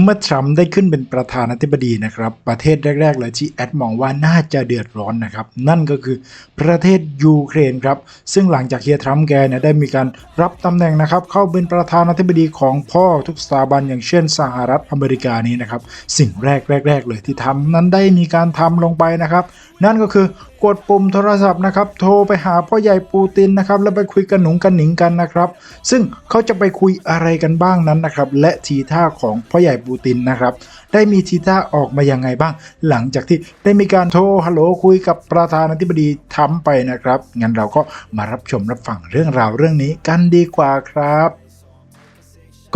เมื่อทรัมป์ได้ขึ้นเป็นประธานาธิบดีนะครับ ประเทศแรก ๆ เลยที่แอดมองว่าน่าจะเดือดร้อนนะครับ นั่นก็คือประเทศยูเครนครับ ซึ่งหลังจากเฮียทรัมป์แกเนี่ยได้มีการรับตำแหน่งนะครับ เข้าเป็นประธานาธิบดีของพ่อทุกสถาบันอย่างเช่นสหรัฐอเมริกานี้นะครับ สิ่งแรกแรกๆเลยที่ทำนั้นได้มีการทำลงไปนะครับ นั่นก็คือ กดปุ่มโทรศัพท์นะครับ โทรไปหาพ่อใหญ่ปูตินนะครับ แล้วไปคุยกันหนุงกันหนิงกันนะครับ ซึ่งเขาจะไปคุยอะไรกันบ้างนั้นนะครับ และทีท่าของพ่อใหญ่ปูตินนะครับ ได้มีทีท่าออกมายังไงบ้าง หลังจากที่ได้มีการโทรฮัลโหลคุยกับประธานาธิบดีทรัมไปนะครับ งั้นเราก็มารับชมรับฟังเรื่องราวเรื่องนี้กันดีกว่าครับ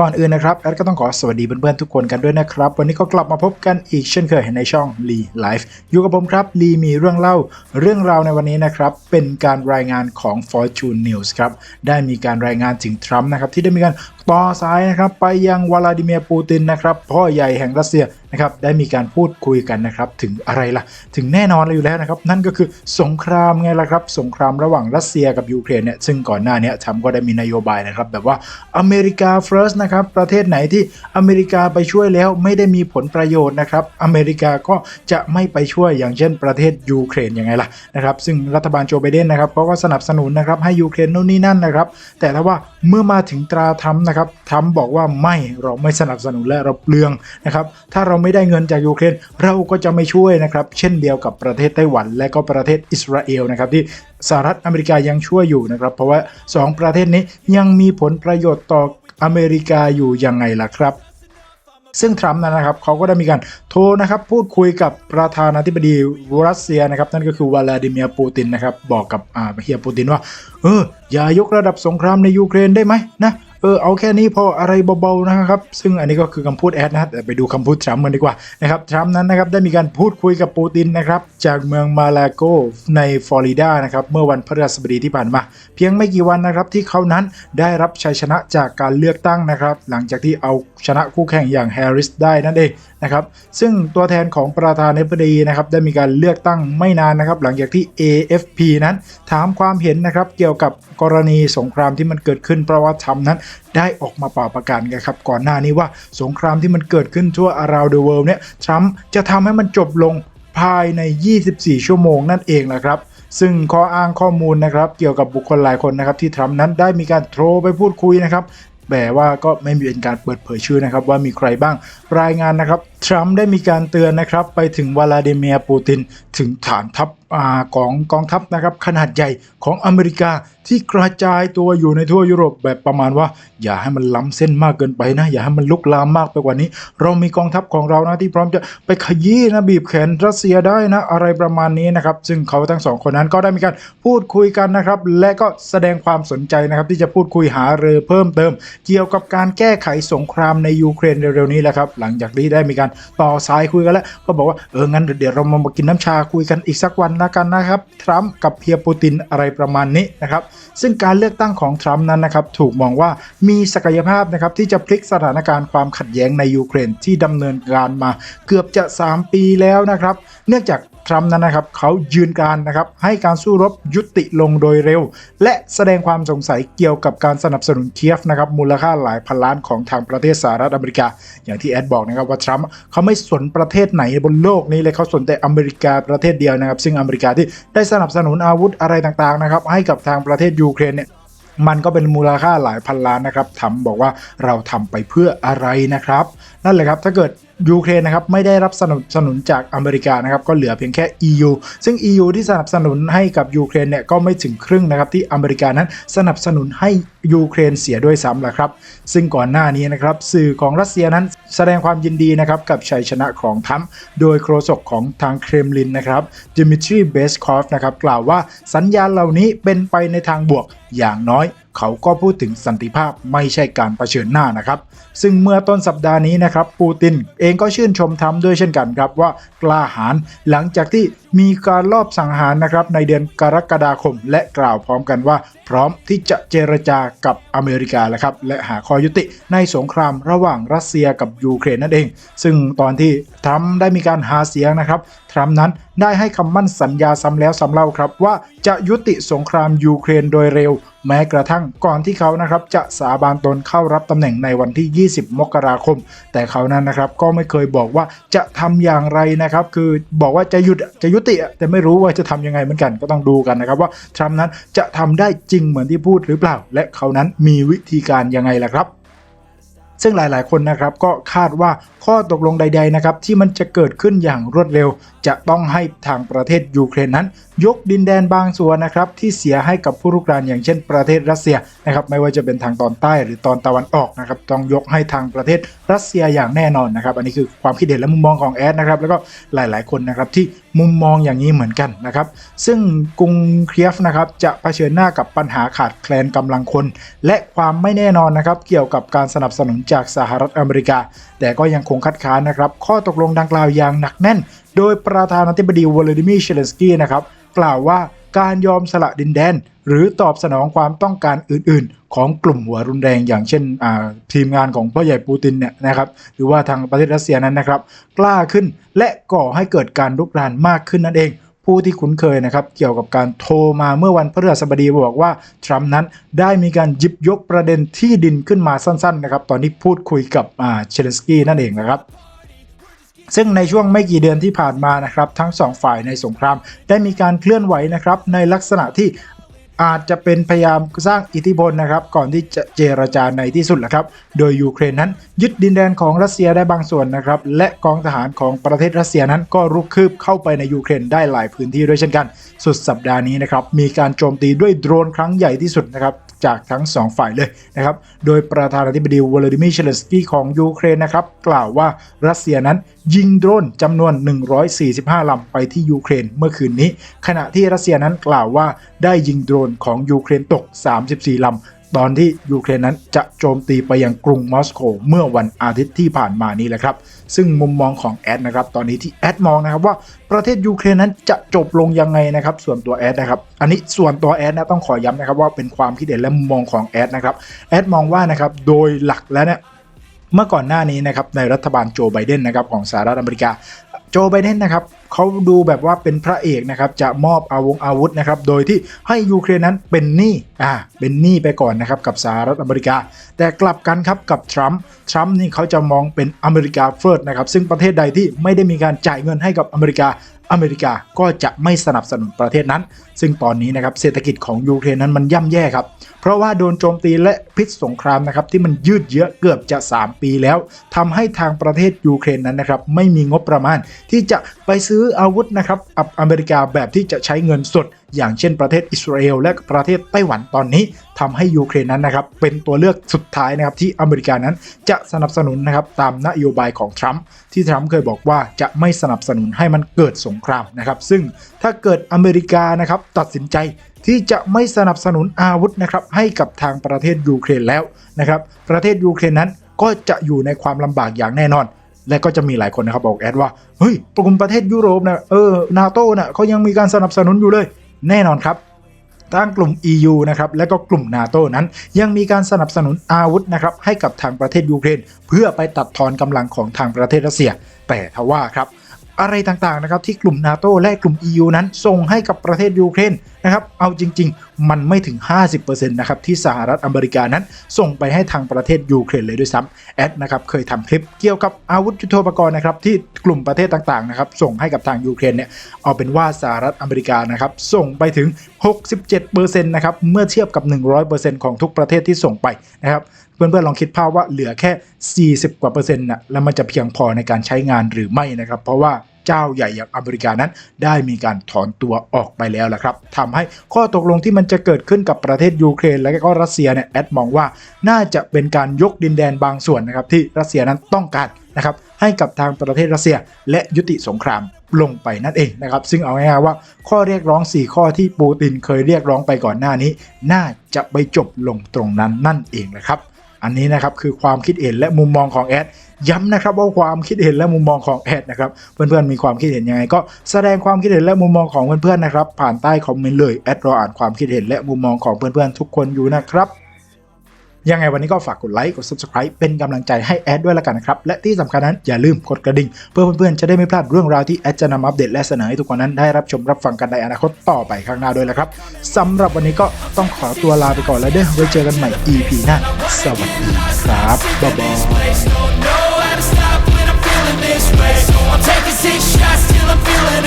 ก่อนอื่นนะครับแอดก็ต้องขอสวัสดีเพื่อนๆทุกคนกันด้วยนะครับ วันนี้ก็กลับมาพบกันอีกเช่นเคยในช่องลีไลฟ์อยู่กับผมครับลีมีเรื่องเล่าเรื่องราวในวันนี้นะครับ เป็นการรายงานของ Fortune News ครับ ได้มีการรายงานถึงทรัมป์นะครับ ที่ได้มีการ ต่อสายนะครับไปยังวลาดิเมียร์ปูตินนะครับพ่อใหญ่แห่งรัสเซียนะครับได้มีการพูดคุยกันนะครับถึงอะไรล่ะ ถึงแน่นอนเลยอยู่แล้วนะครับ นั่นก็คือสงครามไงล่ะครับ สงครามระหว่างรัสเซียกับยูเครนเนี่ยซึ่งก่อนหน้านี้ทรัมป์ก็ได้มีนโยบายนะครับแบบว่าอเมริกา first นะครับประเทศไหนที่อเมริกาไปช่วยแล้วไม่ได้มีผลประโยชน์นะครับอเมริกาก็จะไม่ไปช่วยอย่างเช่นประเทศยูเครนยังไงล่ะนะครับซึ่งรัฐบาลโจไบเดนนะครับเขาก็สนับสนุนนะครับให้ยูเครนนู่นนี่นั่นนะครับแต่ถ้าว่า เมื่อมาถึงตราทรัมป์นะครับทรัมป์บอกว่าไม่เราไม่สนับสนุนและเราเปลืองนะครับถ้าเราไม่ได้เงินจากยูเครนเราก็จะไม่ช่วยนะครับเช่นเดียวกับประเทศไต้หวัน และก็ประเทศอิสราเอลนะครับที่สหรัฐอเมริกายังช่วยอยู่นะครับ เพราะว่า 2 ประเทศนี้ยังมีผลประโยชน์ต่ออเมริกาอยู่ยังไงล่ะครับ ซึ่งทรัมป์นั้นนะครับเขาก็ได้มีการโทรนะครับพูดคุยกับประธานาธิบดีรัสเซียนะครับนั่นก็คือวลาดิเมียร์ปูตินนะครับบอกกับเฮียปูตินว่าเอออย่ายกระดับสงครามในยูเครนได้ไหมนะ เออเอาแค่นี้พออะไรเบาๆนะครับ ซึ่งอันนี้ก็คือคำพูดแอดนะแต่ไปดูคำพูดทรัมป์กันดีกว่านะครับทรัมป์นั้นนะครับได้มีการพูดคุยกับปูตินนะครับจากเมืองมาลาโกในฟลอริดานะครับเมื่อวันพฤหัสบดีที่ผ่านมา เพียงไม่กี่วันนะครับที่เขานั้นได้รับชัยชนะจากการเลือกตั้งนะครับ หลังจากที่เอาชนะคู่แข่งอย่างแฮร์ริสได้นั่นเองนะครับซึ่งตัวแทนของประธานาธิบดีนะครับได้มีการเลือกตั้งไม่นานนะครับ หลังจากที่ AFP นั้นถามความเห็นนะครับเกี่ยวกับกรณีสงครามที่มันเกิดขึ้นเพราะว่าทรัมป์นั้นได้ออกมาเป่าประกาศกันครับก่อนหน้านี้ว่าสงครามที่มันเกิดขึ้นทั่ว around the world เนี่ยทรัมป์จะทำให้มันจบลงภายใน 24 ชั่วโมงนั่นเองนะครับซึ่งข้ออ้างข้อมูลนะครับเกี่ยวกับบุคคลหลายคนนะครับที่ทรัมป์นั้นได้มีการโทรไปพูดคุยนะครับแต่ว่าก็ไม่มีเป็นการเปิดเผยชื่อนะครับว่ามีใครบ้างรายงานนะครับทรัมป์ได้มีการเตือนนะครับไปถึงวลาดิเมียร์ปูติน ถึงฐานทัพอของกองทัพนะครับขนาดใหญ่ของอเมริกาที่กระจายตัวอยู่ในทั่วยุโรปแบบประมาณว่า อย่าให้มันล้ำเส้นมากเกินไปนะ อย่าให้มันลุกลามมากไปกว่านี้ เรามีกองทัพของเรานะที่พร้อมจะไปขยี้นะบีบแขนรัสเซียได้นะอะไรประมาณนี้นะครับซึ่งเขาทั้งสองคนนั้นก็ได้มีการพูดคุยกันนะครับและก็แสดงความสนใจนะครับที่จะพูดคุยหาเรือเพิ่มเติม เกี่ยวกับการแก้ไขสงครามในยูเครนเร็วๆนี้แหละครับหลังจากที่ได้มีการต่อสายคุยกันแล้ว ก็บอกว่าเอองั้นเดี๋ยวเรามากินน้ำชาคุยกันอีกสักวันละกันนะครับทรัมป์กับเฮียปูตินอะไรประมาณนี้นะครับซึ่งการเลือกตั้งของทรัมป์นั้นนะครับถูกมองว่ามีศักยภาพนะครับที่จะพลิกสถานการณ์ความขัดแย้งในยูเครนที่ดำเนินการมาเกือบจะ 3 ปีแล้วนะครับ เนื่องจาก ทรัมป์นั้นนะครับเขายืนการนะครับให้การสู้รบยุติลงโดยเร็ว และแสดงความสงสัยเกี่ยวกับการสนับสนุนเคียฟนะครับมูลค่าหลายพันล้านของทางประเทศสหรัฐอเมริกา อย่างที่แอดบอกนะครับว่าทรัมป์เขาไม่สนประเทศไหนบนโลกนี้เลยเขาสนแต่อเมริกาประเทศเดียวนะครับ ซึ่งอเมริกาที่ได้สนับสนุนอาวุธอะไรต่างๆนะครับให้กับทางประเทศยูเครนเนี่ยมันก็เป็นมูลค่าหลายพันล้านนะครับทำบอกว่าเราทำไปเพื่ออะไรนะครับ นั่นแหละครับถ้าเกิด ยูเครนนะครับไม่ได้รับสนับสนุนจากอเมริกานะครับก็เหลือเพียงแค่ EU ซึ่ง EU ที่สนับสนุนให้กับยูเครนเนี่ยก็ไม่ถึงครึ่งนะครับที่อเมริกานั้นสนับสนุนให้ ยูเครนเสียด้วยซ้ำแหละครับ ซึ่งก่อนหน้านี้นะครับสื่อของรัสเซียนั้นแสดงความยินดีนะครับกับชัยชนะของทรัมโดยโฆษกของทางเครมลินนะครับดิมิทรีเบสคอฟนะครับกล่าวว่าสัญญาณเหล่านี้เป็นไปในทางบวกอย่างน้อยเขาก็พูดถึงสันติภาพไม่ใช่การเผชิญหน้านะครับ ซึ่งเมื่อต้นสัปดาห์นี้นะครับปูตินเองก็ชื่นชมทรัมป์ด้วยเช่นกันครับว่ากล้าหาญหลังจากที่มีการลอบสังหารนะครับในเดือนกรกฎาคม และกล่าวพร้อมกันว่าพร้อมที่จะเจรจากับอเมริกาแล้วครับและหาข้อยุติในสงครามระหว่างรัสเซียกับยูเครนนั่นเอง ซึ่งตอนที่ทรัมป์ได้มีการหาเสียงนะครับทรัมป์นั้นได้ให้คำมั่นสัญญาซ้ำแล้วซ้ำเล่าครับว่าจะยุติสงครามยูเครนโดยเร็ว แม้กระทั่งก่อนที่เขานะครับจะสาบานตนเข้ารับตำแหน่งในวันที่ 20 มกราคม แต่เขานั้นนะครับก็ไม่เคยบอกว่าจะทำอย่างไรนะครับ คือบอกว่าจะหยุดจะยุติแต่ไม่รู้ว่าจะทำยังไงเหมือนกันก็ต้องดูกันนะครับว่าทรัมป์นั้นจะทำได้จริงเหมือนที่พูดหรือเปล่า และเขานั้นมีวิธีการยังไงล่ะครับซึ่งหลาย ๆ คนนะครับก็คาดว่าข้อตกลงใด ๆ นะครับที่มันจะเกิดขึ้นอย่างรวดเร็ว จะต้องให้ทางประเทศยูเครนนั้น ยกดินแดนบางส่วนนะครับที่เสียให้กับผู้รุกรานอย่างเช่นประเทศรัสเซียนะครับไม่ว่าจะเป็นทางตอนใต้หรือตอนตะวันออกนะครับต้องยกให้ทางประเทศรัสเซียอย่างแน่นอนนะครับอันนี้คือความคิดเห็นและมุมมองของแอดนะครับแล้วก็หลาย ๆ คนนะครับที่มุมมองอย่างนี้เหมือนกันนะครับซึ่งกรุงเคียฟนะครับจะเผชิญหน้ากับปัญหาขาดแคลนกำลังคน และความไม่แน่นอนนะครับเกี่ยวกับการสนับสนุนจากสหรัฐอเมริกา แต่ก็ยังคงคัดค้านนะครับข้อตกลงดังกล่าวอย่างหนักแน่น โดยประธานาธิบดีวลาดิมีร์เชเลนสกี้นะครับ กล่าวว่าการยอมสละดินแดน หรือตอบสนองความต้องการอื่น ๆ ของกลุ่มหัวรุนแรงอย่างเช่นทีมงานของพ่อใหญ่ปูตินเนี่ยนะครับหรือว่าทางประเทศรัสเซียนั้นนะครับ กล้าขึ้นและก่อให้เกิดการลุกรานมากขึ้นนั่นเองผู้ที่คุ้นเคยนะครับเกี่ยวกับการโทรมาเมื่อวันพฤหัสบดีบอกว่า ทรัมป์นั้นได้มีการหยิบยกประเด็นที่ดินขึ้นมาสั้น ๆ นะครับ ตอนที่พูดคุยกับเชเลนสกี้นั่นเองนะครับ ซึ่งในช่วงไม่กี่เดือนที่ผ่านมานะครับทั้งสองฝ่ายในสงครามได้มีการเคลื่อนไหวนะครับในลักษณะที่อาจจะเป็นพยายามสร้างอิทธิพลนะครับ ก่อนที่จะเจรจาในที่สุดแหละครับ โดยยูเครนนั้น ยึดดินแดนของรัสเซียได้บางส่วนนะครับ และกองทหารของประเทศรัสเซียนั้นก็รุกคืบเข้าไปในยูเครนได้หลายพื้นที่ด้วยเช่นกัน สุดสัปดาห์นี้นะครับ มีการโจมตีด้วยโดรนครั้งใหญ่ที่สุดนะครับจากทั้งสองฝ่ายเลยนะครับ โดยประธานาธิบดีวลาดิมีร์เชลนสกี้ของยูเครนนะครับ กล่าวว่ารัสเซียนั้น ยิงโดรนจำนวน 145 ลำไปที่ยูเครนเมื่อคืนนี้ ขณะที่รัสเซียนั้นกล่าวว่าได้ยิงโดรนของยูเครนตก 34 ลำตอนที่ยูเครนนั้นจะโจมตีไปยังกรุงมอสโกเมื่อวันอาทิตย์ที่ผ่านมานี้แหละครับ ซึ่งมุมมองของแอดนะครับตอนนี้ที่แอดมองนะครับว่าประเทศยูเครนนั้นจะจบลงยังไงนะครับส่วนตัวแอดนะครับอันนี้ส่วนตัวแอดนะต้องขอย้ำนะครับว่าเป็นความคิดเห็นและมุมมองของแอดนะครับแอดมองว่านะครับโดยหลักแล้วเนี่ย เมื่อก่อนหน้านี้นะครับในรัฐบาลโจไบเดนนะครับของสหรัฐอเมริกาโจไบเดนนะครับเขาดูแบบว่าเป็นพระเอกนะครับจะมอบอาวงอาวุธนะครับโดยที่ให้ยูเครนนั้นเป็นหนี้อ่าเป็นหนี้ไปก่อนนะครับกับสหรัฐอเมริกา แต่กลับกันครับกับทรัมป์ทรัมป์นี่เขาจะมองเป็นอเมริกาเฟิร์สนะครับซึ่งประเทศใดที่ไม่ได้มีการจ่ายเงินให้กับอเมริกาอเมริกาก็จะไม่สนับสนุนประเทศนั้น ซึ่งตอนนี้นะครับเศรษฐกิจของยูเครนนั้นมันย่ำแย่ครับ เพราะว่าโดนโจมตีและพิษสงครามนะครับที่มันยืดเยื้อเกือบจะ 3 ปีแล้วทำให้ทางประเทศยูเครนนั้นนะครับไม่มีงบประมาณที่จะไปซื้อื้ออาวุธนะครับกับอเมริกาแบบที่จะใช้เงินสด อย่างเช่นประเทศอิสราเอลและประเทศไต้หวันตอนนี้ทำให้ยูเครนนั้นนะครับเป็นตัวเลือกสุดท้ายนะครับที่อเมริกานั้นจะสนับสนุนนะครับตามนโยบายของทรัมป์ที่ทรัมป์เคยบอกว่าจะไม่สนับสนุนให้มันเกิดสงครามนะครับซึ่งถ้าเกิดอเมริกานะครับตัดสินใจที่จะไม่สนับสนุนอาวุธนะครับให้กับทางประเทศยูเครนแล้วนะครับประเทศยูเครนนั้นก็จะอยู่ในความลำบากอย่างแน่นอน และก็จะมีหลายคนนะครับบอกแอดว่า เฮ้ยกลุ่มประเทศยุโรปนะเออนาโต้นะเขายังมีการสนับสนุนอยู่เลย แน่นอนครับตั้งกลุ่ม EU นะครับและก็กลุ่มนาโตนั้น ยังมีการสนับสนุนอาวุธนะครับให้กับทางประเทศยูเครน เพื่อไปตัดทอนกำลังของทางประเทศรัสเซีย แต่ทว่าครับ อะไรต่างๆนะครับที่กลุ่มนาโตและกลุ่ม EU นั้นส่งให้กับประเทศยูเครนนะครับเอาจริง ๆ มันไม่ถึง 50%นะครับที่สหรัฐอเมริกานั้น ส่งไปให้ทางประเทศยูเครนเลยด้วยซ้ำแอดนะครับเคยทำคลิปเกี่ยวกับอาวุธยุทโธปกรณ์นะครับที่กลุ่มประเทศต่างๆนะครับส่งให้กับทางยูเครนเนี่ยเอาเป็นว่าสหรัฐอเมริกานะครับส่งไปถึง 67%นะครับเมื่อเทียบกับ 100%ของทุกประเทศที่ส่งไปนะครับ เพื่อนๆลองคิดภาพว่าเหลือแค่ 40 กว่าเปอร์เซ็นต์น่ะแล้วมันจะเพียงพอในการใช้งานหรือไม่นะครับ เพราะว่าเจ้าใหญ่อย่างอเมริกานั้น ได้มีการถอนตัวออกไปแล้วละครับทำให้ข้อตกลงที่มันจะเกิดขึ้นกับประเทศยูเครน และก็รัสเซียเนี่ยแอดมองว่าน่าจะเป็นการยกดินแดนบางส่วนนะครับที่รัสเซียนั้นต้องการนะครับให้กับทางประเทศรัสเซีย และยุติสงครามลงไปนั่นเองนะครับซึ่งเอาง่ายๆว่าข้อเรียกร้อง 4 ข้อที่ปูตินเคยเรียกร้องไปก่อนหน้านี้ น่าจะไปจบลงตรงนั้นนั่นเองนะครับ อันนี้นะครับคือความคิดเห็นและมุมมองของแอดย้ำนะครับว่าความคิดเห็นและมุมมองของแอดนะครับเพื่อนๆมีความคิดเห็นยังไงก็แสดงความคิดเห็นและมุมมองของเพื่อนๆนะครับผ่านใต้คอมเมนต์เลยแอดรออ่านความคิดเห็นและมุมมองของเพื่อนๆทุกคนอยู่นะครับ ยังไงวันนี้ก็ฝากกดไลค์กด subscribe เป็นกำลังใจให้แอดด้วยละกันนะครับ และที่สำคัญนั้นอย่าลืมกดกระดิ่ง เพื่อเพื่อนๆจะได้ไม่พลาดเรื่องราวที่แอดจะนำอัปเดตและเสนอให้ทุกคนนั้นได้รับชมรับฟังกันในอนาคตต่อไปข้างหน้าด้วยละครับสำหรับวันนี้ก็ต้องขอตัวลาไปก่อนแล้วเด้อไว้เจอกันใหม่ EP หน้าสวัสดีครับบ๊ายบาย six shots till I'm feeling